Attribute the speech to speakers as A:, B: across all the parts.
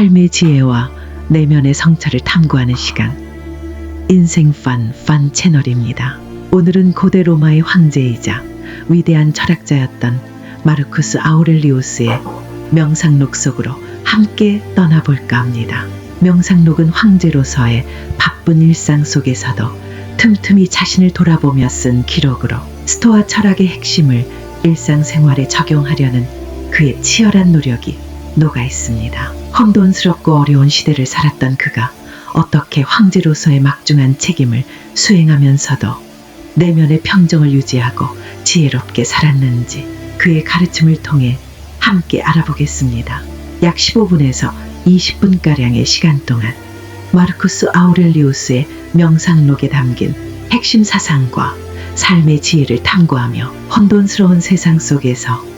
A: 삶의 지혜와 내면의 성찰을 탐구하는 시간. 인생 판, 판 채널입니다. 오늘은 고대 로마의 황제이자 위대한 철학자였던 마르쿠스 아우렐리우스의 명상록 속으로 함께 떠나볼까 합니다. 명상록은 황제로서의 바쁜 일상 속에서도 틈틈이 자신을 돌아보며 쓴 기록으로 스토아 철학의 핵심을 일상생활에 적용하려는 그의 치열한 노력이 녹아 있습니다. 혼돈스럽고 어려운 시대를 살았던 그가 어떻게 황제로서의 막중한 책임을 수행하면서도 내면의 평정을 유지하고 지혜롭게 살았는지 그의 가르침을 통해 함께 알아보겠습니다. 약 15분에서 20분가량의 시간 동안 마르쿠스 아우렐리우스의 명상록에 담긴 핵심 사상과 삶의 지혜를 탐구하며 혼돈스러운 세상 속에서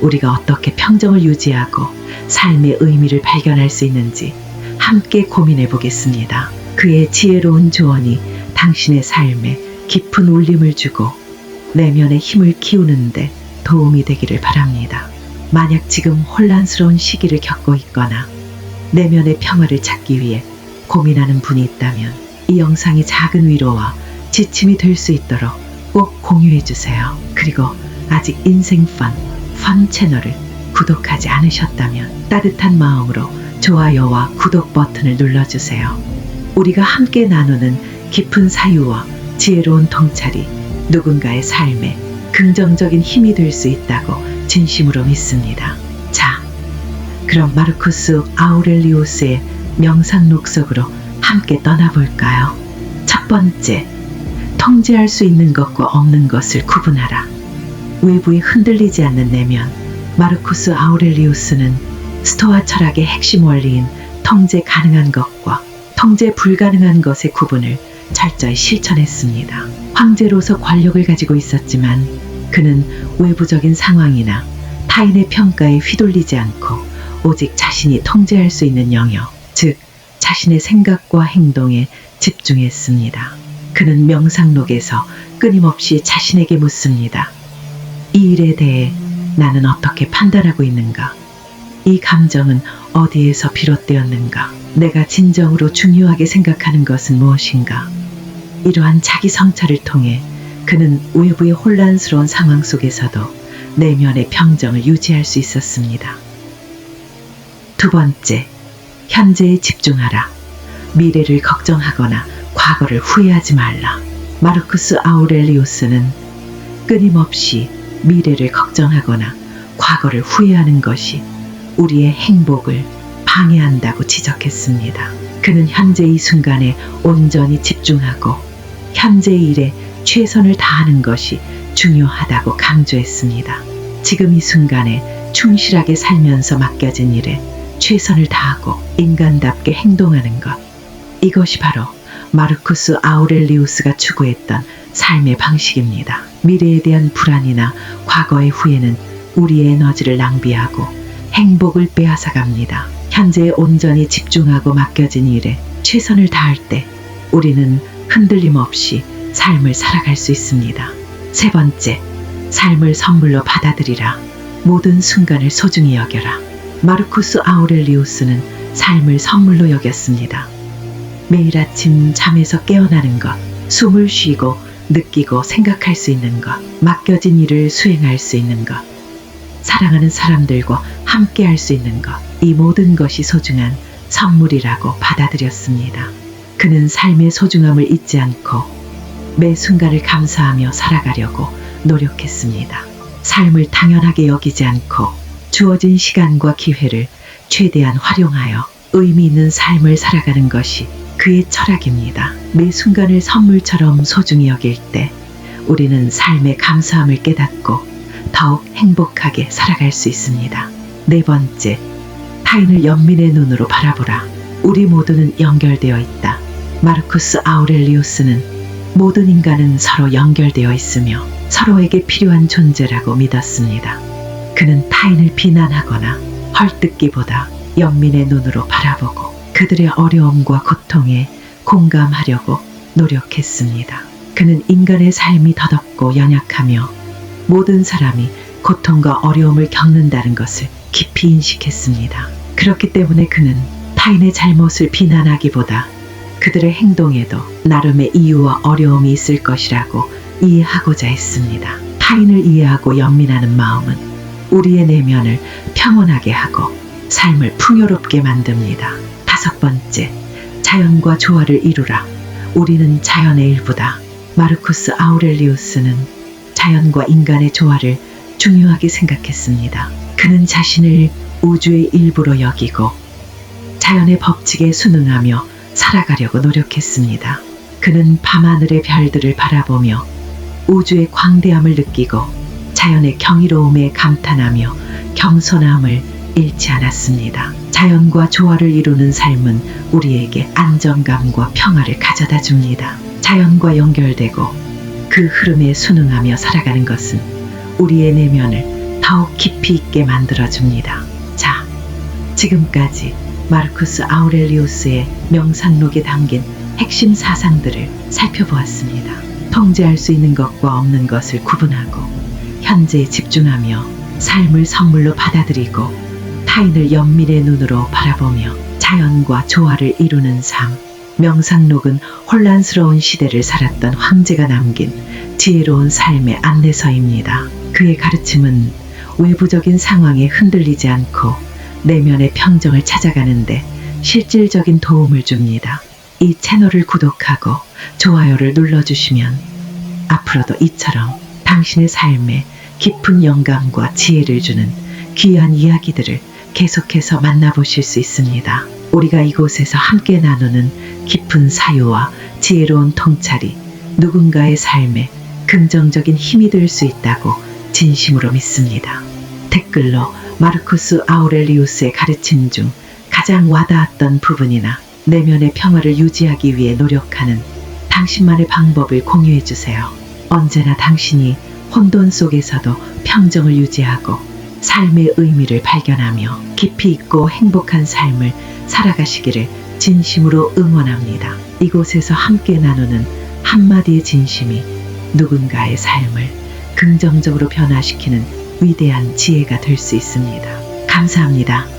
A: 우리가 어떻게 평정을 유지하고 삶의 의미를 발견할 수 있는지 함께 고민해 보겠습니다. 그의 지혜로운 조언이 당신의 삶에 깊은 울림을 주고 내면의 힘을 키우는데 도움이 되기를 바랍니다. 만약 지금 혼란스러운 시기를 겪고 있거나 내면의 평화를 찾기 위해 고민하는 분이 있다면 이 영상이 작은 위로와 지침이 될 수 있도록 꼭 공유해 주세요. 그리고 아직 인생 펀, 펀 채널을 구독하지 않으셨다면 따뜻한 마음으로 좋아요와 구독 버튼을 눌러주세요. 우리가 함께 나누는 깊은 사유와 지혜로운 통찰이 누군가의 삶에 긍정적인 힘이 될 수 있다고 진심으로 믿습니다. 자, 그럼 마르쿠스 아우렐리우스의 명상록 속으로 함께 떠나볼까요? 첫 번째, 통제할 수 있는 것과 없는 것을 구분하라. 외부에 흔들리지 않는 내면, 마르쿠스 아우렐리우스는 스토아 철학의 핵심 원리인 통제 가능한 것과 통제 불가능한 것의 구분을 철저히 실천했습니다. 황제로서 권력을 가지고 있었지만 그는 외부적인 상황이나 타인의 평가에 휘둘리지 않고 오직 자신이 통제할 수 있는 영역, 즉 자신의 생각과 행동에 집중했습니다. 그는 명상록에서 끊임없이 자신에게 묻습니다. 이 일에 대해 나는 어떻게 판단하고 있는가? 이 감정은 어디에서 비롯되었는가? 내가 진정으로 중요하게 생각하는 것은 무엇인가? 이러한 자기 성찰을 통해 그는 외부의 혼란스러운 상황 속에서도 내면의 평정을 유지할 수 있었습니다. 두 번째, 현재에 집중하라. 미래를 걱정하거나 과거를 후회하지 말라. 마르쿠스 아우렐리우스는 끊임없이 미래를 걱정하거나 과거를 후회하는 것이 우리의 행복을 방해한다고 지적했습니다. 그는 현재 이 순간에 온전히 집중하고 현재 일에 최선을 다하는 것이 중요하다고 강조했습니다. 지금 이 순간에 충실하게 살면서 맡겨진 일에 최선을 다하고 인간답게 행동하는 것. 이것이 바로 마르쿠스 아우렐리우스가 추구했던 삶의 방식입니다. 미래에 대한 불안이나 과거의 후회는 우리의 에너지를 낭비하고 행복을 빼앗아 갑니다. 현재에 온전히 집중하고 맡겨진 일에 최선을 다할 때 우리는 흔들림 없이 삶을 살아갈 수 있습니다. 세 번째, 삶을 선물로 받아들이라. 모든 순간을 소중히 여겨라. 마르쿠스 아우렐리우스는 삶을 선물로 여겼습니다. 매일 아침 잠에서 깨어나는 것, 숨을 쉬고 느끼고 생각할 수 있는 것, 맡겨진 일을 수행할 수 있는 것, 사랑하는 사람들과 함께 할 수 있는 것, 이 모든 것이 소중한 선물이라고 받아들였습니다. 그는 삶의 소중함을 잊지 않고 매 순간을 감사하며 살아가려고 노력했습니다. 삶을 당연하게 여기지 않고 주어진 시간과 기회를 최대한 활용하여 의미 있는 삶을 살아가는 것이 그의 철학입니다. 매 순간을 선물처럼 소중히 여길 때 우리는 삶의 감사함을 깨닫고 더욱 행복하게 살아갈 수 있습니다. 네 번째, 타인을 연민의 눈으로 바라보라. 우리 모두는 연결되어 있다. 마르쿠스 아우렐리우스는 모든 인간은 서로 연결되어 있으며 서로에게 필요한 존재라고 믿었습니다. 그는 타인을 비난하거나 헐뜯기보다 연민의 눈으로 바라보고 그들의 어려움과 고통에 공감하려고 노력했습니다. 그는 인간의 삶이 더덥고 연약하며 모든 사람이 고통과 어려움을 겪는다는 것을 깊이 인식했습니다. 그렇기 때문에 그는 타인의 잘못을 비난하기보다 그들의 행동에도 나름의 이유와 어려움이 있을 것이라고 이해하고자 했습니다. 타인을 이해하고 연민하는 마음은 우리의 내면을 평온하게 하고 삶을 풍요롭게 만듭니다. 다섯 번째, 자연과 조화를 이루라. 우리는 자연의 일부다. 마르쿠스 아우렐리우스는 자연과 인간의 조화를 중요하게 생각했습니다. 그는 자신을 우주의 일부로 여기고 자연의 법칙에 순응하며 살아가려고 노력했습니다. 그는 밤하늘의 별들을 바라보며 우주의 광대함을 느끼고 자연의 경이로움에 감탄하며 겸손함을 잃지 않았습니다. 자연과 조화를 이루는 삶은 우리에게 안정감과 평화를 가져다 줍니다. 자연과 연결되고 그 흐름에 순응하며 살아가는 것은 우리의 내면을 더욱 깊이 있게 만들어줍니다. 자, 지금까지 마르쿠스 아우렐리우스의 명상록에 담긴 핵심 사상들을 살펴보았습니다. 통제할 수 있는 것과 없는 것을 구분하고 현재에 집중하며 삶을 선물로 받아들이고 타인을 연민의 눈으로 바라보며 자연과 조화를 이루는 삶. 명상록은 혼란스러운 시대를 살았던 황제가 남긴 지혜로운 삶의 안내서입니다. 그의 가르침은 외부적인 상황에 흔들리지 않고 내면의 평정을 찾아가는데 실질적인 도움을 줍니다. 이 채널을 구독하고 좋아요를 눌러주시면 앞으로도 이처럼 당신의 삶에 깊은 영감과 지혜를 주는 귀한 이야기들을 계속해서 만나보실 수 있습니다. 우리가 이곳에서 함께 나누는 깊은 사유와 지혜로운 통찰이 누군가의 삶에 긍정적인 힘이 될 수 있다고 진심으로 믿습니다. 댓글로 마르쿠스 아우렐리우스의 가르침 중 가장 와닿았던 부분이나 내면의 평화를 유지하기 위해 노력하는 당신만의 방법을 공유해 주세요. 언제나 당신이 혼돈 속에서도 평정을 유지하고 삶의 의미를 발견하며 깊이 있고 행복한 삶을 살아가시기를 진심으로 응원합니다. 이곳에서 함께 나누는 한마디의 진심이 누군가의 삶을 긍정적으로 변화시키는 위대한 지혜가 될 수 있습니다. 감사합니다.